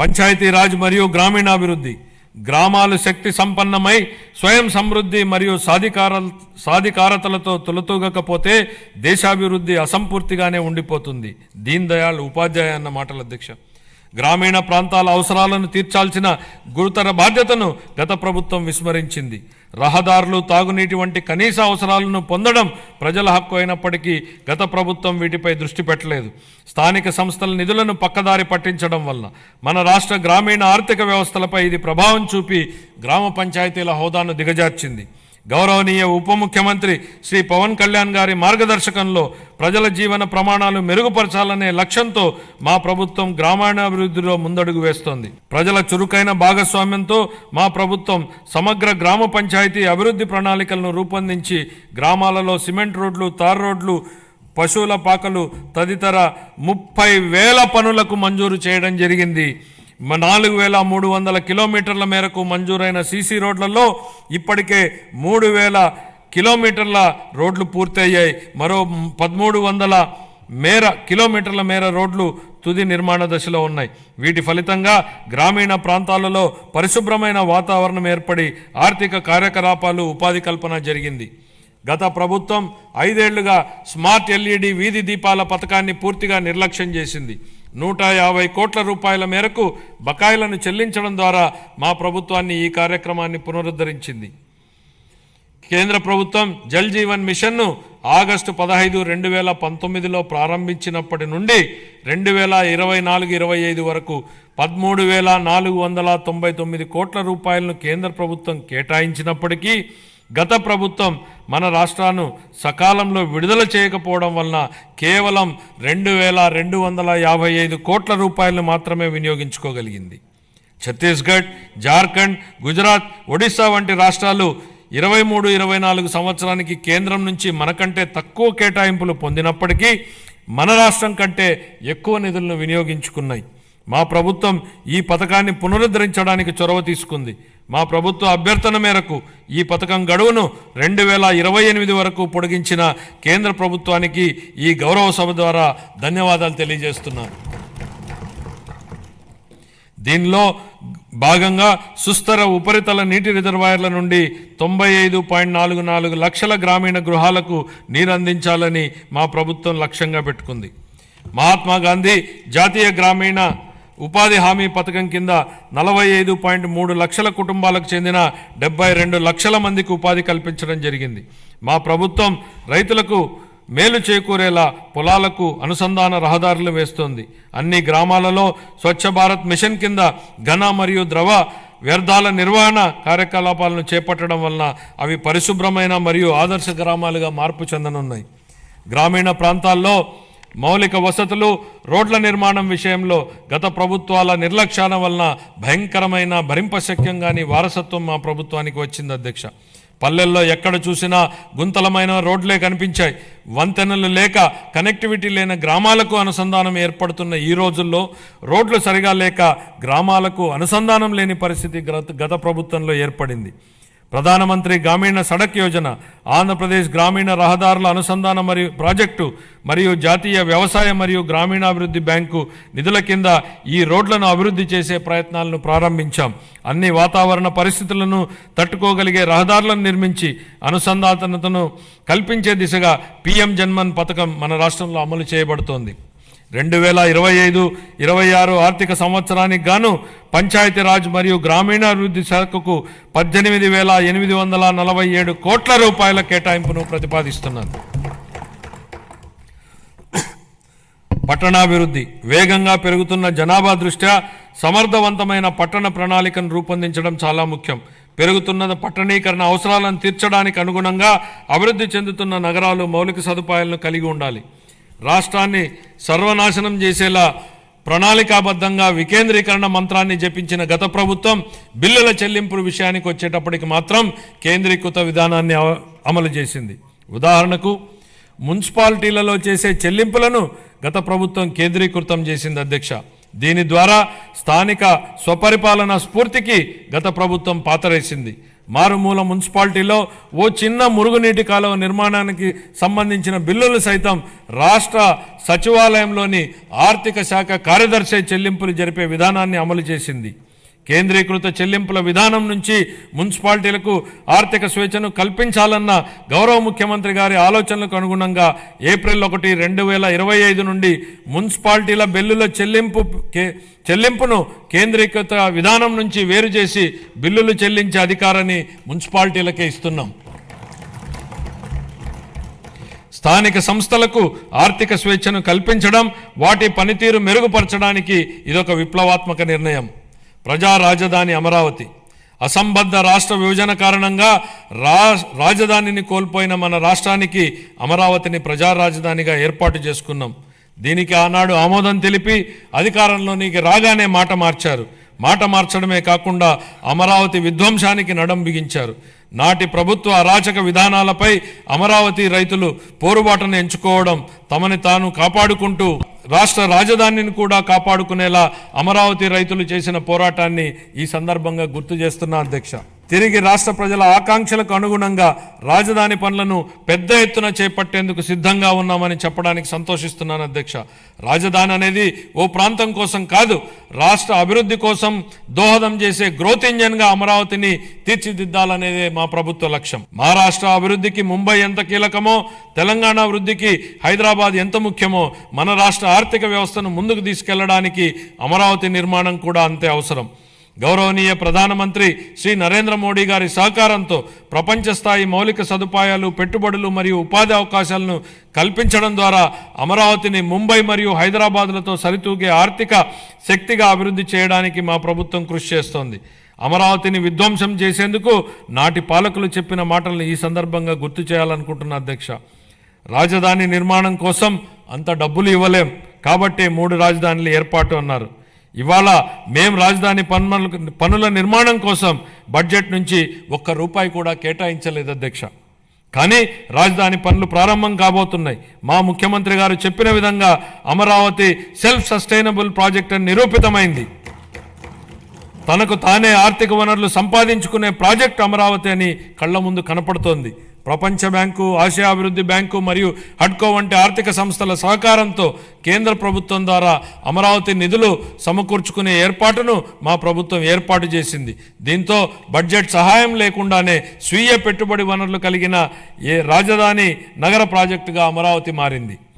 పంచాయతీరాజ్ మరియు గ్రామీణాభివృద్ధి గ్రామాలు శక్తి సంపన్నమై స్వయం సమృద్ధి మరియు సాధికార సాధికారతలతో తొలతూగకపోతే దేశాభివృద్ధి అసంపూర్తిగానే ఉండిపోతుంది. దీన్ దయాళ్ ఉపాధ్యాయ అన్న మాటల అధ్యక్ష. గ్రామీణ ప్రాంతాల అవసరాలను తీర్చాల్సిన గురుతర బాధ్యతను గత ప్రభుత్వం విస్మరించింది. రహదారులు తాగునీటి వంటి కనీస అవసరాలను పొందడం ప్రజల హక్కు అయినప్పటికీ గత ప్రభుత్వం వీటిపై దృష్టి పెట్టలేదు. స్థానిక సంస్థల నిధులను పక్కదారి పట్టించడం వల్ల మన రాష్ట్ర గ్రామీణ ఆర్థిక వ్యవస్థలపై ఇది ప్రభావం చూపి గ్రామ పంచాయతీల హోదాను దిగజార్చింది. గౌరవనీయ ఉప ముఖ్యమంత్రి శ్రీ పవన్ కళ్యాణ్ గారి మార్గదర్శకంలో ప్రజల జీవన ప్రమాణాలు మెరుగుపరచాలనే లక్ష్యంతో మా ప్రభుత్వం గ్రామీణాభివృద్ధిలో ముందడుగు వేస్తోంది. ప్రజల చురుకైన భాగస్వామ్యంతో మా ప్రభుత్వం సమగ్ర గ్రామ పంచాయతీ అభివృద్ధి ప్రణాళికలను రూపొందించి గ్రామాలలో సిమెంట్ రోడ్లు తార్ రోడ్లు పశువుల పాకలు తదితర ముప్పై వేల పనులకు మంజూరు చేయడం జరిగింది. నాలుగు వేల మూడు వందల కిలోమీటర్ల మేరకు మంజూరైన సీసీ రోడ్లలో ఇప్పటికే మూడు వేల కిలోమీటర్ల రోడ్లు పూర్తయ్యాయి. మరో పదమూడు వందల మేర కిలోమీటర్ల మేర రోడ్లు తుది నిర్మాణ దశలో ఉన్నాయి. వీటి ఫలితంగా గ్రామీణ ప్రాంతాలలో పరిశుభ్రమైన వాతావరణం ఏర్పడి ఆర్థిక కార్యకలాపాలు ఉపాధి కల్పన జరిగింది. గత ప్రభుత్వం ఐదేళ్ళుగా స్మార్ట్ ఎల్ఈడి వీధి దీపాల పథకాన్ని పూర్తిగా నిర్లక్ష్యం చేసింది. నూట యాభై కోట్ల రూపాయల మేరకు బకాయిలను చెల్లించడం ద్వారా మా ప్రభుత్వాన్ని ఈ కార్యక్రమాన్ని పునరుద్ధరించింది. కేంద్ర ప్రభుత్వం జల్ జీవన్ మిషన్ను ఆగస్టు పదహైదు రెండు వేల పంతొమ్మిదిలో ప్రారంభించినప్పటి నుండి రెండు వేల ఇరవై నాలుగు ఇరవై ఐదు వరకు పదమూడు వేల నాలుగు వందల తొంభై తొమ్మిది కోట్ల రూపాయలను కేంద్ర ప్రభుత్వం కేటాయించినప్పటికీ గత ప్రభుత్వం మన రాష్ట్రాన్ని సకాలంలో విడుదల చేయకపోవడం వలన కేవలం రెండు వేల రెండు వందల యాభై ఐదు కోట్ల రూపాయలను మాత్రమే వినియోగించుకోగలిగింది. ఛత్తీస్గఢ్ జార్ఖండ్ గుజరాత్ ఒడిశా వంటి రాష్ట్రాలు ఇరవై మూడు ఇరవై నాలుగు సంవత్సరానికి కేంద్రం నుంచి మనకంటే తక్కువ కేటాయింపులు పొందినప్పటికీ మన రాష్ట్రం కంటే ఎక్కువ నిధులను వినియోగించుకున్నాయి. మా ప్రభుత్వం ఈ పథకాన్ని పునరుద్ధరించడానికి చొరవ తీసుకుంది. మా ప్రభుత్వ అభ్యర్థన మేరకు ఈ పథకం గడువును రెండు వేల ఇరవై ఎనిమిది వరకు పొడిగించిన కేంద్ర ప్రభుత్వానికి ఈ గౌరవ సభ ద్వారా ధన్యవాదాలు తెలియజేస్తున్నాను. దీనిలో భాగంగా సుస్థిర ఉపరితల నీటి రిజర్వాయర్ల నుండి తొంభై ఐదు పాయింట్ నాలుగు నాలుగు లక్షల గ్రామీణ గృహాలకు నీరు అందించాలని మా ప్రభుత్వం లక్ష్యంగా పెట్టుకుంది. మహాత్మా గాంధీ జాతీయ గ్రామీణ ఉపాధి హామీ పథకం కింద నలభై ఐదు పాయింట్ మూడు లక్షల కుటుంబాలకు చెందిన డెబ్బై రెండు లక్షల మందికి ఉపాధి కల్పించడం జరిగింది. మా ప్రభుత్వం రైతులకు మేలు చేకూరేలా పొలాలకు అనుసంధాన రహదారులు వేస్తోంది. అన్ని గ్రామాలలో స్వచ్ఛ భారత్ మిషన్ కింద ఘన మరియు ద్రవ వ్యర్థాల నిర్వహణ కార్యకలాపాలను చేపట్టడం వలన అవి పరిశుభ్రమైన మరియు ఆదర్శ గ్రామాలుగా మార్పు చెందనున్నాయి. గ్రామీణ ప్రాంతాల్లో మౌలిక వసతులు రోడ్ల నిర్మాణం విషయంలో గత ప్రభుత్వాల నిర్లక్ష్యాల వలన భయంకరమైన భరింపశక్యం కాని వారసత్వం మా ప్రభుత్వానికి వచ్చింది అధ్యక్ష. పల్లెల్లో ఎక్కడ చూసినా గుంతలమైన రోడ్లే కనిపించాయి. వంతెనలు లేక కనెక్టివిటీ లేని గ్రామాలకు అనుసంధానం ఏర్పడుతున్న ఈ రోజుల్లో రోడ్లు సరిగా లేక గ్రామాలకు అనుసంధానం లేని పరిస్థితి గత గత ప్రభుత్వంలో ఏర్పడింది. ప్రధానమంత్రి గ్రామీణ సడక్ యోజన ఆంధ్రప్రదేశ్ గ్రామీణ రహదారుల అనుసంధానం మరియు ప్రాజెక్టు మరియు జాతీయ వ్యవసాయ మరియు గ్రామీణాభివృద్ధి బ్యాంకు నిధుల కింద ఈ రోడ్లను అభివృద్ధి చేసే ప్రయత్నాలను ప్రారంభించాం. అన్ని వాతావరణ పరిస్థితులను తట్టుకోగలిగే రహదారులను నిర్మించి అనుసంధానతను కల్పించే దిశగా పిఎం జన్మన్ పథకం మన రాష్ట్రంలో అమలు చేయబడుతోంది. రెండు వేల ఇరవై ఐదు ఇరవై ఆరు ఆర్థిక సంవత్సరానికి గాను పంచాయతీరాజ్ మరియు గ్రామీణాభివృద్ధి శాఖకు పద్దెనిమిది వేల ఎనిమిది వందల నలభై ఏడు కోట్ల రూపాయల కేటాయింపును ప్రతిపాదిస్తున్నాను పట్టణాభివృద్ధి వేగంగా పెరుగుతున్న జనాభా దృష్ట్యా సమర్థవంతమైన పట్టణ ప్రణాళికను రూపొందించడం చాలా ముఖ్యం. పెరుగుతున్న పట్టణీకరణ అవసరాలను తీర్చడానికి అనుగుణంగా అభివృద్ధి చెందుతున్న నగరాలు మౌలిక సదుపాయాలను కలిగి ఉండాలి. రాష్ట్రాన్ని సర్వనాశనం చేసేలా ప్రణాళికాబద్ధంగా వికేంద్రీకరణ మంత్రాన్ని జపించిన గత ప్రభుత్వం బిల్లుల చెల్లింపుల విషయానికి వచ్చేటప్పటికి మాత్రం కేంద్రీకృత విధానాన్ని అవ- అమలు చేసింది. ఉదాహరణకు మున్సిపాలిటీలలో చేసే చెల్లింపులను గత ప్రభుత్వం కేంద్రీకృతం చేసింది అధ్యక్ష. దీని ద్వారా స్థానిక స్వపరిపాలన స్ఫూర్తికి గత ప్రభుత్వం పాతరేసింది. మారుమూల మున్సిపాలిటీలో ఓ చిన్న మురుగునీటి కాలువ నిర్మాణానికి సంబంధించిన బిల్లులు సైతం రాష్ట్ర సచివాలయంలోని ఆర్థిక శాఖ కార్యదర్శి చెల్లింపులు జరిపే విధానాన్ని అమలు చేసింది. కేంద్రీకృత చెల్లింపుల విధానం నుంచి మున్సిపాలిటీలకు ఆర్థిక స్వేచ్ఛను కల్పించాలన్న గౌరవ ముఖ్యమంత్రి గారి ఆలోచనలకు అనుగుణంగా ఏప్రిల్ ఒకటి రెండు వేల ఇరవై ఐదు నుండి మున్సిపాలిటీల బిల్లుల చెల్లింపు కే- చెల్లింపును కేంద్రీకృత విధానం నుంచి వేరు చేసి బిల్లులు చెల్లించే అధికారాన్ని మున్సిపాలిటీలకే ఇస్తున్నాం. స్థానిక సంస్థలకు ఆర్థిక స్వేచ్ఛను కల్పించడం వాటి పనితీరు మెరుగుపరచడానికి ఇదొక విప్లవాత్మక నిర్ణయం. ప్రజా రాజధాని అమరావతి. అసంబద్ధ రాష్ట్ర విభజన కారణంగా రా రాజధానిని కోల్పోయిన మన రాష్ట్రానికి అమరావతిని ప్రజా రాజధానిగా ఏర్పాటు చేసుకున్నాం. దీనికి ఆనాడు ఆమోదం తెలిపి అధికారంలోనికి రాగానే మాట మార్చారు. మాట మార్చడమే కాకుండా అమరావతి విధ్వంసానికి నడం బిగించారు. నాటి ప్రభుత్వ అరాచక విధానాలపై అమరావతి రైతులు పోరుబాటును ఎంచుకోవడం తమని తాను కాపాడుకుంటూ రాష్ట్ర రాజధానిని కూడా కాపాడుకునేలా అమరావతి రైతులు చేసిన పోరాటాన్ని ఈ సందర్భంగా గుర్తు చేస్తున్న అధ్యక్ష. తిరిగి రాష్ట్ర ప్రజల ఆకాంక్షలకు అనుగుణంగా రాజధాని పనులను పెద్ద ఎత్తున చేపట్టేందుకు సిద్ధంగా ఉన్నామని చెప్పడానికి సంతోషిస్తున్నాను అధ్యక్ష. రాజధాని అనేది ఓ ప్రాంతం కోసం కాదు రాష్ట్ర అభివృద్ధి కోసం దోహదం చేసే గ్రోత్ ఇంజన్గా అమరావతిని తీర్చిదిద్దాలనేదే మా ప్రభుత్వ లక్ష్యం. మహారాష్ట్ర అభివృద్ధికి ముంబై ఎంత కీలకమో తెలంగాణ అభివృద్ధికి హైదరాబాద్ ఎంత ముఖ్యమో మన రాష్ట్ర ఆర్థిక వ్యవస్థను ముందుకు తీసుకెళ్ళడానికి అమరావతి నిర్మాణం కూడా అంతే అవసరం. గౌరవనీయ ప్రధానమంత్రి శ్రీ నరేంద్ర మోడీ గారి సహకారంతో ప్రపంచ స్థాయి మౌలిక సదుపాయాలు పెట్టుబడులు మరియు ఉపాధి అవకాశాలను కల్పించడం ద్వారా అమరావతిని ముంబై మరియు హైదరాబాదులతో సరితూగే ఆర్థిక శక్తిగా అభివృద్ధి చేయడానికి మా ప్రభుత్వం కృషి చేస్తోంది. అమరావతిని విధ్వంసం చేసేందుకు నాటి పాలకులు చెప్పిన మాటలను ఈ సందర్భంగా గుర్తు చేయాలనుకుంటున్న అధ్యక్ష. రాజధాని నిర్మాణం కోసం అంత డబ్బులు ఇవ్వలేం కాబట్టే మూడు రాజధానులు ఏర్పాటు అన్నారు. ఇవాళ మేం రాజధాని పన్నుల పనుల నిర్మాణం కోసం బడ్జెట్ నుంచి ఒక్క రూపాయి కూడా కేటాయించలేదు అధ్యక్ష. కానీ రాజధాని పనులు ప్రారంభం కాబోతున్నాయి. మా ముఖ్యమంత్రి గారు చెప్పిన విధంగా అమరావతి సెల్ఫ్ సస్టైనబుల్ ప్రాజెక్ట్ అని నిరూపితమైంది. తనకు తానే ఆర్థిక వనరులు సంపాదించుకునే ప్రాజెక్ట్ అమరావతి అని కళ్ళ ముందు కనపడుతోంది. ప్రపంచ బ్యాంకు ఆసియా అభివృద్ధి బ్యాంకు మరియు హడ్కో వంటి ఆర్థిక సంస్థల సహకారంతో కేంద్ర ప్రభుత్వం ద్వారా అమరావతి నిధులు సమకూర్చుకునే ఏర్పాటును మా ప్రభుత్వం ఏర్పాటు చేసింది. దీంతో బడ్జెట్ సహాయం లేకుండానే స్వీయ పెట్టుబడి వనరులు కలిగిన ఏ రాజధాని నగర ప్రాజెక్టుగా అమరావతి మారింది.